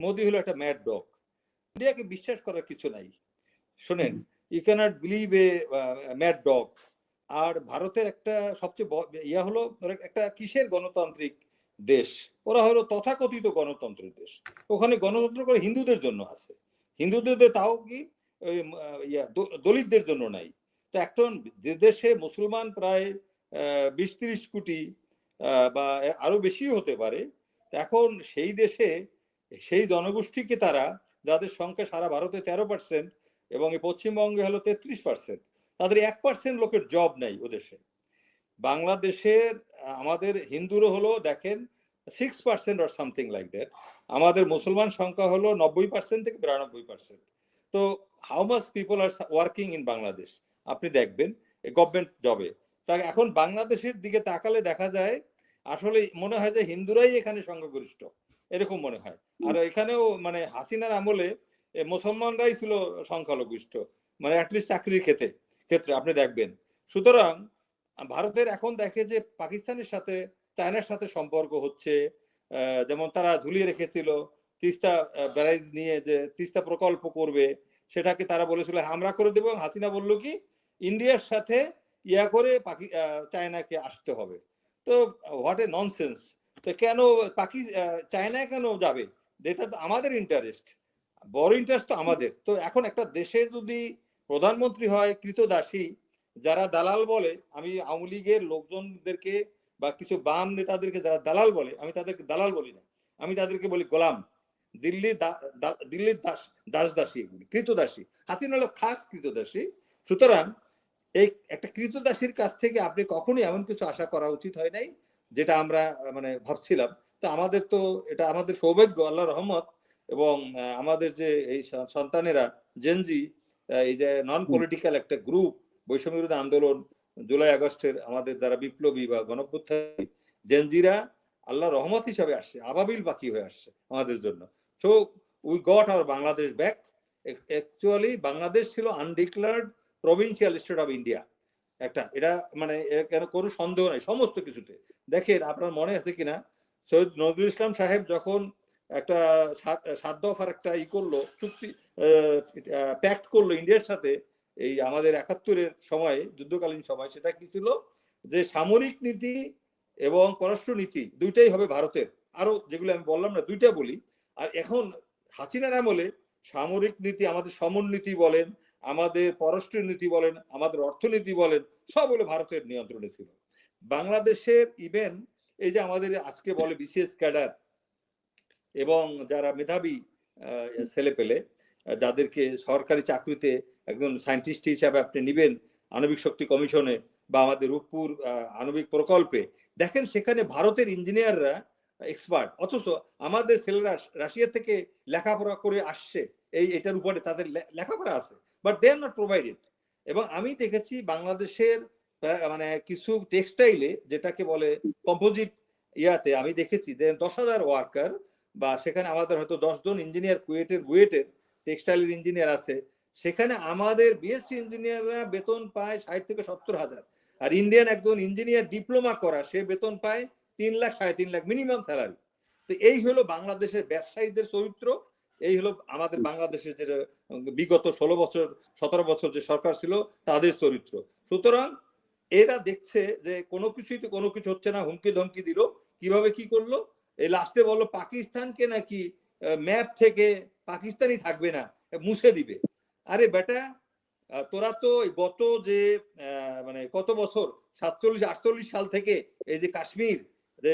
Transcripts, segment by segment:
মোদি হলো একটা mad dog ইন্ডিয়াকে বিশ্বাস করার কিছু নাই। শোনেন you cannot believe a mad dog আর ভারতের একটা সবচেয়ে ইয়া হলো একটা কিসের গণতান্ত্রিক দেশ? ওরা হলো তথাকথিত গণতন্ত্রের দেশ। ওখানে গণতন্ত্র করে হিন্দুদের জন্য আছে। হিন্দুদের তাও কি দলিতদের জন্য নাই। তো এখন যে দেশে মুসলমান প্রায় বিশ তিরিশ কোটি বা আরও বেশি হতে পারে এখন সেই দেশে সেই জনগোষ্ঠীকে তারা, যাদের সংখ্যা সারা ভারতে তেরো পার্সেন্ট এবং এই পশ্চিমবঙ্গে হলো তেত্রিশ পার্সেন্ট তাদের এক পার্সেন্ট লোকের জব নাই ও দেশে। বাংলাদেশের, আমাদের হিন্দুরও হলো, দেখেন six percent or something like that আমাদের মুসলমান সংখ্যা হলো নব্বই পার্সেন্ট থেকে বিরানব্বই পার্সেন্ট তো how much people are working in Bangladesh আপনি দেখবেন গভর্নমেন্ট জবে তা এখন বাংলাদেশের দিকে তাকালে দেখা যায় আসলে মনে হয় যে হিন্দুরাই এখানে সংখ্যাগরিষ্ঠ। এরকম মনে হয়। আর এখানেও মানে হাসিনার আমলে এ, মুসলমানরাই ছিল সংখ্যালঘিষ্ঠ মানে অ্যাটলিস্ট চাকরির ক্ষেত্রে ক্ষেত্রে আপনি দেখবেন। সুতরাং ভারতের এখন দেখে যে পাকিস্তানের সাথে চায়নার সাথে সম্পর্ক হচ্ছে যেমন তারা ঝুলিয়ে রেখেছিল তিস্তা ব্যারাইজ নিয়ে যে তিস্তা প্রকল্প করবে সেটাকে তারা বলেছিল "হ্যাঁ, আমরা করে দেবো। এবং হাসিনা বলল কি ইন্ডিয়ার সাথে ইয়া করে পাকি চায়নাকে আসতে হবে। তো হোয়াট এ ননসেন্স তো কেন পাকি চায়না কেন যাবে? এটা তো আমাদের ইন্টারেস্ট বড় ইন্টারেস্ট তো আমাদের। তো এখন একটা দেশের যদি প্রধানমন্ত্রী হয়, কৃতদাসী, যারা দালাল বলে, আমি আওয়ামী লীগের লোকজনদেরকে বা কিছু বাম নেতাদেরকে যারা দালাল বলে, আমি তাদেরকে দালাল বলি না। আমি তাদেরকে বলি গোলাম। দিল্লির দিল্লির দাস দাস দাসী এগুলি, কৃতদাসী। হাসিনা হলো খাস কৃতদাসী। সুতরাং এই একটা কৃতদাসীর কাছ থেকে আপনি কখনোই এমন কিছু আশা করা উচিত হয় নাই। যেটা আমরা মানে ভাবছিলাম। তো আমাদের তো এটা আমাদের সৌভাগ্য আল্লাহ রহমত এবং আমাদের যে এই সন্তানেরা জেনজি এই যে নন পলিটিক্যাল একটা গ্রুপ বৈষম্য বিরোধী আন্দোলন, জুলাই আগস্টের আমাদের যারা বিপ্লবী বা গণপ্রত্যাশী জেনজিরা আল্লাহ রহমত হিসাবে আসছে, আবাবিল বাকি হয়ে আসছে আমাদের জন্য। So we got our Bangladesh back actually Bangladesh ছিল undeclared provincial state of India একটা, এটা মানে কেন কোনো সন্দেহ নাই, সমস্ত কিছুতে। দেখেন আপনার মনে আছে কিনা? সৈয়দ নজরুল ইসলাম সাহেব যখন একটা সাত দফার একটা ই করল, চুক্তি প্যাক্ট করল ইন্ডিয়ার সাথে, এই আমাদের একাত্তরের সময়, যুদ্ধকালীন সময়, সেটা কি ছিল? যে সামরিক নীতি এবং পররাষ্ট্র নীতি দুইটাই হবে ভারতের। আরও যেগুলো আমি বললাম না, দুইটা বলি। আর এখন হাসিনার আমলে সামরিক নীতি আমাদের সমন্বীতি বলেন আমাদের পররাষ্ট্র নীতি বলেন, আমাদের অর্থনীতি বলেন, সব হলো ভারতের নিয়ন্ত্রণে ছিল। বাংলাদেশের ইভেন এই যে আমাদের আজকে বলে বিশেষ ক্যাডার এবং যারা মেধাবী ছেলে পেলে, যাদেরকে সরকারি চাকরিতে একজন সায়েন্টিস্ট হিসাবে আপনি নেবেন আণবিক শক্তি কমিশনে বা আমাদের রূপপুর আণবিক প্রকল্পে, দেখেন সেখানে ভারতের ইঞ্জিনিয়াররা এক্সপার্ট অথচ আমাদের ছেলেরা রাশিয়া থেকে লেখাপড়া করে আসছে। এই, এটার উপরে তাদের লেখাপড়া আছে but they are not provided এবং আমি দেখেছি বাংলাদেশের মানে কিছু টেক্সটাইলে যেটাকে বলে কম্পোজিট ইয়াতে আমি দেখেছি যে দশ হাজার ওয়ার্কার বা সেখানে আমাদের হয়তো দশজন ইঞ্জিনিয়ার কুয়েটের বুয়েটের টেক্সটাইলের ইঞ্জিনিয়ার আছে, সেখানে আমাদের বিএসসি ইঞ্জিনিয়াররা বেতন পায় ষাট থেকে সত্তর হাজার। আর ইন্ডিয়ান একজন ইঞ্জিনিয়ার ডিপ্লোমা করা, সে বেতন পায় তিন লাখ, সাড়ে তিন লাখ মিনিমাম স্যালারি তো এই হলো বাংলাদেশের ব্যবসায়ীদের চরিত্র এই হলো আমাদের বাংলাদেশের যে বিগত ষোলো বছর, সতেরো বছর যে সরকার ছিল, তাদের চরিত্র। সুতরাং এরা দেখছে যে কোনো কিছুই তো কোনো কিছু হচ্ছে না, হুমকি ধমকি দিল। কীভাবে কি করল? এই লাস্টে বলল, পাকিস্তানকে নাকি ম্যাপ থেকে পাকিস্তানই থাকবে না, মুছে দিবে। আরে বেটা তোরা তো গত যে মানে কত বছর, সাতচল্লিশ, আটচল্লিশ সাল থেকে এই যে কাশ্মীর, যে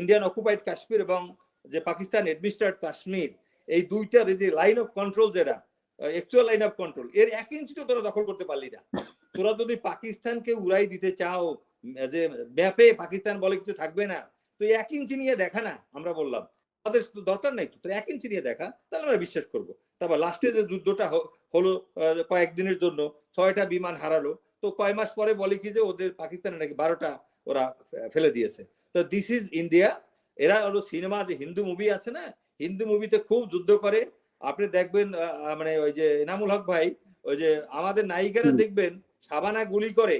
ইন্ডিয়ান অকুপাইড কাশ্মীর এবং যে পাকিস্তান অ্যাডমিনিস্ট্রেট কাশ্মীর এই দুইটার যে লাইন অফ কন্ট্রোল যেটা অ্যাকচুয়াল লাইন অফ কন্ট্রোল এর এক ইঞ্চি তো তোরা দখল করতে পারলি না। তোরা যদি পাকিস্তানকে উড়াই দিতে চাও যে ম্যাপে পাকিস্তান বলে কিছু থাকবে না, তো এক ইঞ্চি নিয়ে দেখা না, আমরা বললাম। আমাদের তো দরকার নাই তো এক ইঞ্চি নিয়ে দেখা, তাহলে আমরা বিশ্বাস করব। তারপর লাস্টে যে যুদ্ধটা হলো কয়েকদিনের জন্য, ছয়টা বিমান হারালো, তো কয় মাস পরে বলে কি যে ওদের পাকিস্তানে নাকি বারোটা ওরা ফেলে দিয়েছে। তো দিস ইজ ইন্ডিয়া এরা হলো সিনেমা যে হিন্দু মুভি আছে না হিন্দু মুভিতে খুব যুদ্ধ করে। আপনি দেখবেন মানে ওই যে এনামুল হক ভাই ওই যে আমাদের নায়িকারা দেখবেন সাবানা গুলি করে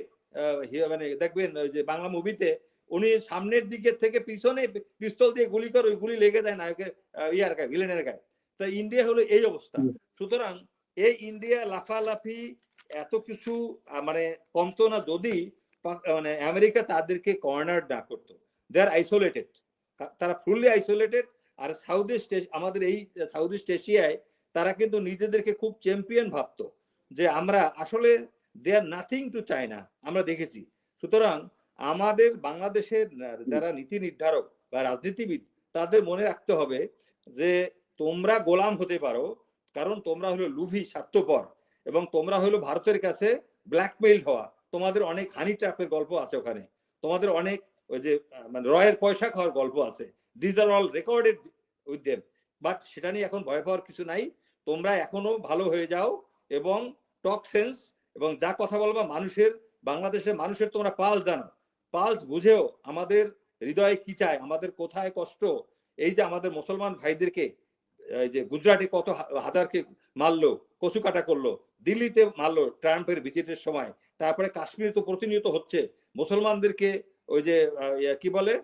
মানে দেখবেন ওই যে বাংলা মুভিতে উনি সামনের দিকে থেকে পিছনে পিস্তল দিয়ে গুলি করে ওই গুলি লেগে যায় নায়কের ইয়ার গায়ে ভিলেনের গায়ে। তো ইন্ডিয়া হলো এই অবস্থা। সুতরাং এই ইন্ডিয়া লাফালাফি এত কিছু মানে কমতো না যদি মানে আমেরিকা তাদেরকে কর্নার না করতো। দে আর আইসোলেটেড তারা ফুললি আইসোলেটেড আর সাউথ ইস্ট আমাদের এই সাউথ ইস্ট এশিয়ায় তারা কিন্তু নিজেদেরকে খুব চ্যাম্পিয়ন ভাবতো যে আমরা আসলে they are nothing to China আমরা দেখেছি। সুতরাং আমাদের বাংলাদেশের যারা নীতি নির্ধারক বা রাজনীতিবিদ, তাদের মনে রাখতে হবে যে তোমরা গোলাম হতে পারো, কারণ তোমরা হলো লুভি, স্বার্থপর, এবং তোমরা হলো ভারতের কাছে ব্ল্যাকমেইল হওয়া। তোমাদের অনেক হানি ট্র্যাপের গল্প আছে ওখানে। তোমাদের অনেক ওই যে মানে রয়ের পয়সা খাওয়ার গল্প আছে। These are all recorded with them but সেটা নিয়ে এখন ভয় পাওয়ার কিছু নাই। তোমরা এখনও ভালো হয়ে যাও এবং টক সেন্স এবং যা কথা বলবা মানুষের বাংলাদেশের মানুষের তোমরা পাল জানো। পালস বুঝেও আমাদের হৃদয়ে কি চায় আমাদের কোথায় কষ্ট? এই যে আমাদের মুসলমান ভাইদেরকে যে গুজরাটে কত হাজারকে মারলো কচু কাটা করল দিল্লিতে মারলো ট্রাম্পের ভিজিটের সময়। তারপরে কাশ্মীরে তো প্রতিনিয়ত হচ্ছে। মুসলমানদেরকে ওই যে আহ, কি বলে?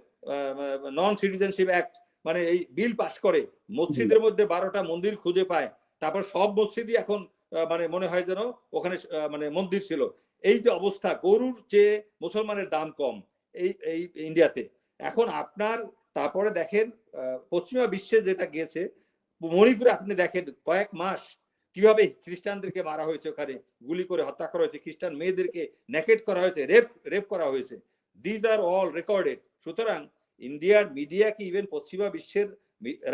নন সিটিজেনশিপ অ্যাক্ট মানে এই বিল পাশ করে মসজিদের মধ্যে বারোটা মন্দির খুঁজে পায় তারপর সব মসজিদই এখন মানে মনে হয় যেন ওখানে মানে মন্দির ছিল। এই যে অবস্থা গরুর চেয়ে মুসলমানের দাম কম এই এই ইন্ডিয়াতে। এখন আপনার তারপরে দেখেন আহ, পশ্চিমা বিশ্বে যেটা গিয়েছে মণিপুরে আপনি দেখেন কয়েক মাস কীভাবে খ্রিস্টানদেরকে মারা হয়েছে ওখানে গুলি করে হত্যা করা হয়েছে খ্রিস্টান মেয়েদেরকে নেকেট করা হয়েছে রেপ রেপ করা হয়েছে। দিজ আর অল রেকর্ডেড সুতরাং ইন্ডিয়ার মিডিয়া কি ইভেন পশ্চিমা বিশ্বের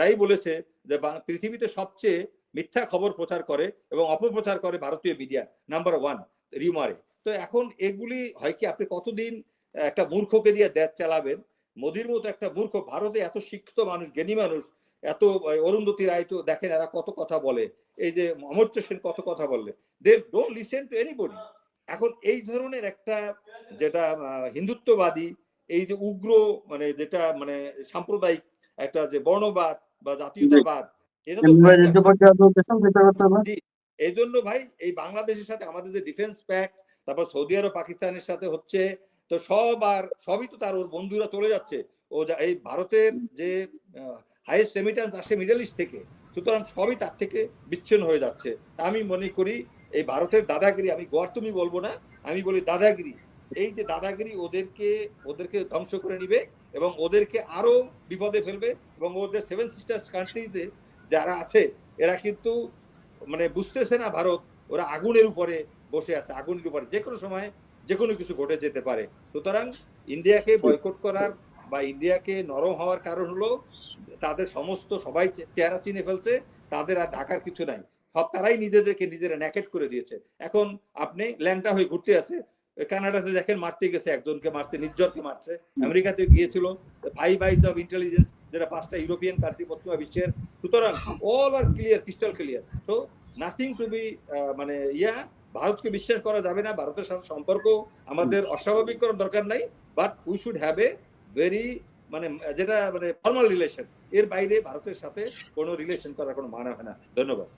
রাই বলেছে যে পৃথিবীতে সবচেয়ে মিথ্যা খবর প্রচার করে এবং অপপ্রচার করে ভারতীয় মিডিয়া নাম্বার ওয়ান রিউমারে তো এখন এগুলি হয় কি, আপনি কতদিন একটা মূর্খকে দিয়ে দেশ চালাবেন? মোদির মতো একটা মূর্খ, ভারতে এত শিক্ষিত মানুষ, জ্ঞানী মানুষ, এত অরুন্ধতী রায় তো দেখেন এরা কত কথা বলে। এই যে অমর্ত্য সেন কত কথা বললে they don't listen to anybody এখন এই ধরনের একটা যেটা হিন্দুত্ববাদী এই যে উগ্র মানে যেটা মানে সাম্প্রদায়িক একটা যে বর্ণবাদ বা জাতীয়তাবাদ এটা তো এই জন্য ভাই এই বাংলাদেশের সাথে আমাদের যে ডিফেন্স প্যাক্ট তারপর সৌদি আরব পাকিস্তানের সাথে হচ্ছে তো সব আর সবই তো তার ওর বন্ধুরা চলে যাচ্ছে। ও এই ভারতের যে হাইয়েস্ট রেমিটেন্স আসে মিডল ইস্ট থেকে। সুতরাং সবই তার থেকে বিচ্ছিন্ন হয়ে যাচ্ছে। আমি মনে করি, এই ভারতের দাদাগিরি, আমি গড় তুমি বলব না, আমি বলি দাদাগিরি। এই যে দাদাগিরি ওদেরকে ওদেরকে ধ্বংস করে নিবে এবং ওদেরকে আরও বিপদে ফেলবে এবং ওদের সেভেন সিস্টার্স কান্ট্রিতে যারা আছে, এরা কিন্তু মানে বুঝতেছে না ভারত, ওরা আগুনের উপরে বসে আছে, আগুনের উপরে। যে কোনো সময় যে কোনো কিছু ঘটে যেতে পারে। সুতরাং ইন্ডিয়াকে বয়কট করার বা ইন্ডিয়াকে নরম হওয়ার কারণ হলো তাদের সমস্ত সবাই চেহারা চিনে ফেলছে, তাদের আর ঢাকার কিছু নাই। সব তারাই নিজেদেরকে নিজেরা ন্যাকেট করে দিয়েছে। এখন আপনি ল্যাংটা হয়ে ঘুরতে আছে কানাডাতে দেখেন মারতে গেছে, একজনকে মারছে, নির্জনকে মারছে। আমেরিকাতে গিয়েছিল ফাইভ আইজ অফ ইন্টেলিজেন্স যেটা পাঁচটা ইউরোপিয়ান কান্ট্রি পশ্চিমা বিশ্বের। সুতরাং all are clear crystal clear তো নাথিং টু বি মানে ইয়া, ভারতকে বিশ্বাস করা যাবে না। ভারতের সাথে সম্পর্ক আমাদের অস্বাভাবিক করার দরকার নাই। But we should have a very মানে যেটা মানে ফর্মাল রিলেশন এর বাইরে ভারতের সাথে কোনো রিলেশন করার কোনো মানে হয় না। ধন্যবাদ।